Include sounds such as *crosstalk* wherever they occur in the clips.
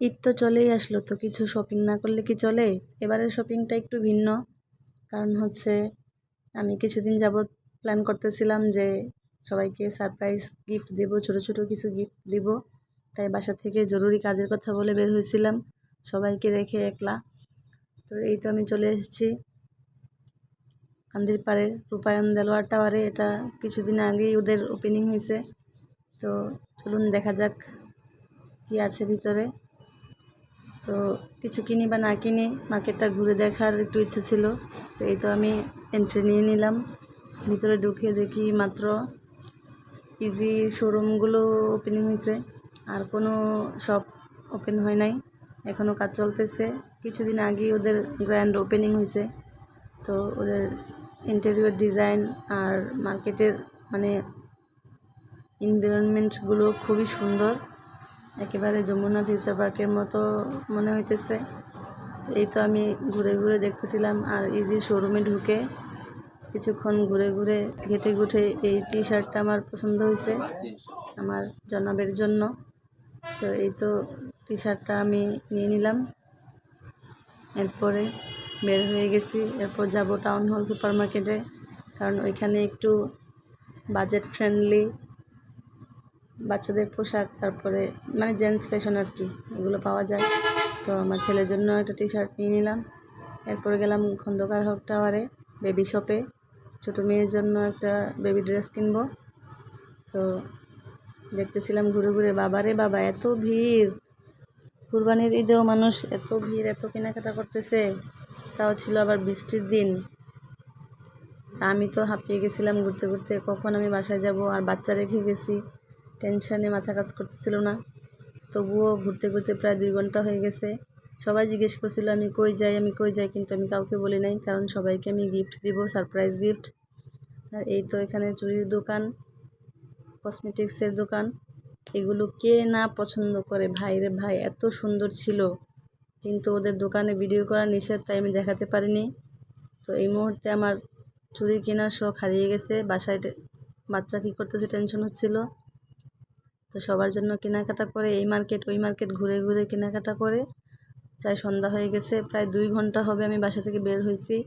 ঈদ তো চলেই আসলো, তো কিছু শপিং না করলে কি চলে? এবারের শপিংটা একটু ভিন্ন। কারণ হচ্ছে, আমি কিছুদিন যাবৎ প্ল্যান করতেছিলাম যে সবাইকে সারপ্রাইজ গিফট দেব, ছোট ছোট কিছু গিফট দিব। তাই বাসা থেকে জরুরি কাজের কথা বলে বের হয়েছিলাম, সবাইকে রেখে একলা। তো এই তো আমি চলে এসেছি। কান্দির পাড়ে রূপায়ণ দেলোয়ার টাওয়ারে, এটা কিছুদিন আগেই ওদের ওপেনিং হয়েছে। তো চলুন দেখা যাক কি আছে ভিতরে। তো কিছু কিনি বা না কিনি মার্কেটটা ঘুরে দেখার একটু ইচ্ছে ছিল। তো এই তো আমি এন্ট্রি নিয়ে নিলাম। ভিতরে ঢুকে দেখি মাত্র ইজি শোরুমগুলো ওপেনিং হয়েছে আর কোনো শপ ওপেন হয় নাই। এখনও কাজ চলতেছে। কিছুদিন আগেই ওদের গ্র্যান্ড ওপেনিং হয়েছে তো ওদের ইন্টেরিয়র ডিজাইন আর মার্কেটের মানে এনভায়রনমেন্টগুলো খুবই সুন্দর। একেবারে যমুনা ফিউচার পার্কের মতো মনে হইতেছে। এই তো আমি ঘুরে ঘুরে দেখতেছিলাম আর ইজি শোরুমে ঢুকে কিছুক্ষণ ঘুরে ঘুরে ঘেটে ঘুটে এই টি শার্টটা আমার পছন্দ হয়েছে আমার জনাবের জন্য। তো এই তো টি শার্টটা আমি নিয়ে নিলাম। এরপরে বের হয়ে গেছি। এরপর যাব টাউন হল সুপার মার্কেটে কারণ ওইখানে একটু বাজেট ফ্রেন্ডলি বাচ্চাদের পোশাক, তারপরে মানে জেন্টস ফ্যাশন আর কি, এগুলো পাওয়া যায়। তো আমার ছেলের জন্য একটা টি শার্ট নিয়ে নিলাম। এরপরে গেলাম খন্দকার হক টাওয়ারে বেবি শপে ছোটো মেয়ের জন্য একটা বেবি ড্রেস কিনবো। তো দেখতেছিলাম ঘুরে ঘুরে বাবারে বাবা, এত ভিড়। কুরবানির ঈদেও মানুষ এত ভিড়, এত কেনাকাটা করতেছে। তাও ছিল আবার বৃষ্টির দিন। আমি তো হাঁপিয়ে গেছিলাম ঘুরতে ঘুরতে, কখন আমি বাসায় যাব? আর বাচ্চা রেখে গেছি। টেনশানে মাথা কাজ করতেছিল না। তবুও ঘুরতে ঘুরতে প্রায় দুই ঘণ্টা হয়ে গেছে। সবাই জিজ্ঞেস করছিল, আমি কই যাই, আমি কই যাই? কিন্তু আমি কাউকে বলি নাই, কারণ সবাইকে আমি গিফট দিব সারপ্রাইজ গিফট আর এই তো এখানে চুরির দোকান কসমেটিক্সের দোকান। এগুলো কে না পছন্দ করে? ভাই রে ভাই, এত সুন্দর ছিল। কিন্তু ওদের দোকানে ভিডিও করা নিষেধ তাই আমি দেখাতে পারিনি। তো এই মুহূর্তে আমার চুরি কেনার শখ হারিয়ে গেছে। বাসায় বাচ্চা কী করতেছে টেনশন হচ্ছিল। তো সবার জন্য কেনাকাটা করে, এই মার্কেট, ওই মার্কেট, ঘুরে ঘুরে কেনাকাটা করে। প্রায় সন্ধ্যা হয়ে গেছে, প্রায় দুই ঘণ্টা হবে আমি বাসা থেকে বের হয়েছি।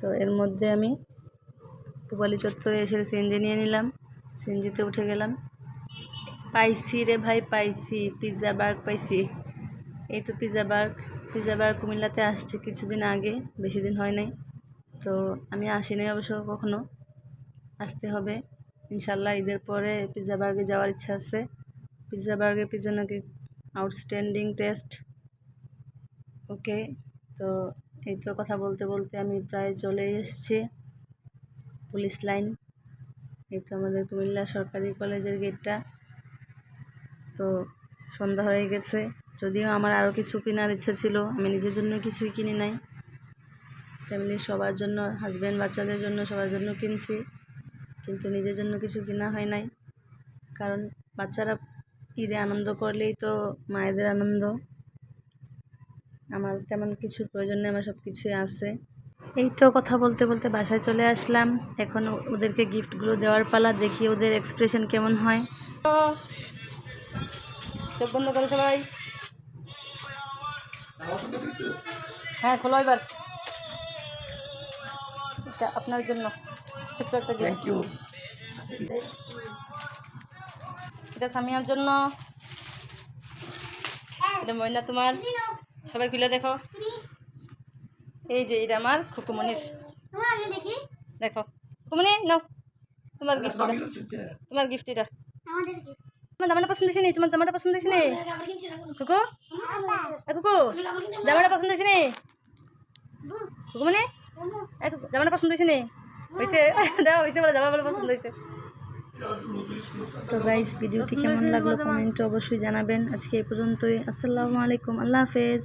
তো এর মধ্যে আমি পুবালি চত্বরে এসে সিএনজি নিয়ে নিলাম। সিএনজিতে উঠে গেলাম। পাইছি রে ভাই, পাইছি, পিৎজা বার্গ পাইছি। এই তো পিৎজা বার্গ পিৎজা বার্গ কুমিল্লাতে আসছে কিছুদিন আগে, বেশি দিন হয় নাই। তো আমি আসিনি অবশ্য কখনো। আসতে হবে। ইনশাল্লাহ ঈদের পরে পিৎজা বার্গে যাওয়ার ইচ্ছা আছে। পিৎজা বার্গের পিৎজা নাকি আউটস্ট্যান্ডিং টেস্ট ওকে, তো এই তো কথা বলতে বলতে আমি প্রায় চলে এসেছি পুলিশ লাইন। এই তো আমাদের কুমিল্লা সরকারি কলেজের গেটটা তো সন্ধ্যা হয়ে গেছে, যদিও আমার আরও কিছু কেনার ইচ্ছা ছিল, আমি নিজের জন্য কিছুই কিনি নাই। ফ্যামিলির সবার জন্য হাজব্যান্ড বাচ্চাদের জন্য সবার জন্য কিনছি। কিন্তু নিজের জন্য কিছু কেনা হয় নাই। কারণ বাচ্চারা ঈদে আনন্দ করলেই তো মায়েদের আনন্দ। আমার তেমন কিছু প্রয়োজন নেই, আমার সব কিছুই আছে। এই তো কথা বলতে বলতে বাসায় চলে আসলাম। এখন ওদেরকে গিফটগুলো দেওয়ার পালা, দেখি ওদের এক্সপ্রেশন কেমন হয়। চোখ বন্ধ করো সবাই। হ্যাঁ খোলো এবার। এটা আপনার জন্য। ছোট্ট একটা থ্যাংক ইউ এটা সামিয়ার জন্য। এটা ময়না তোমার। সবাই খুলে দেখো। এই যে এটা আমার খুকুমনির দেখি। দেখো খুকুমনি নাও। তোমার গিফট তোমার গিফট এটা তোমার জামাটা পছন্দ হয়েছে নি? তোমার জামাটা পছন্দ হয়েছে নি? কুকু? কুকু জামাটা পছন্দ হয়েছে নি? কুকুমনি জামাটা পছন্দ হয়েছে নি? হয়েছে হয়েছে *laughs* বলে জামা বলে পছন্দ হয়েছে তো গাইস ভিডিওটি কেমন লাগল? কমেন্টে অবশ্যই জানাবেন। আজকে এই পর্যন্তই। আসসালামু আলাইকুম আল্লাহ হাফেজ।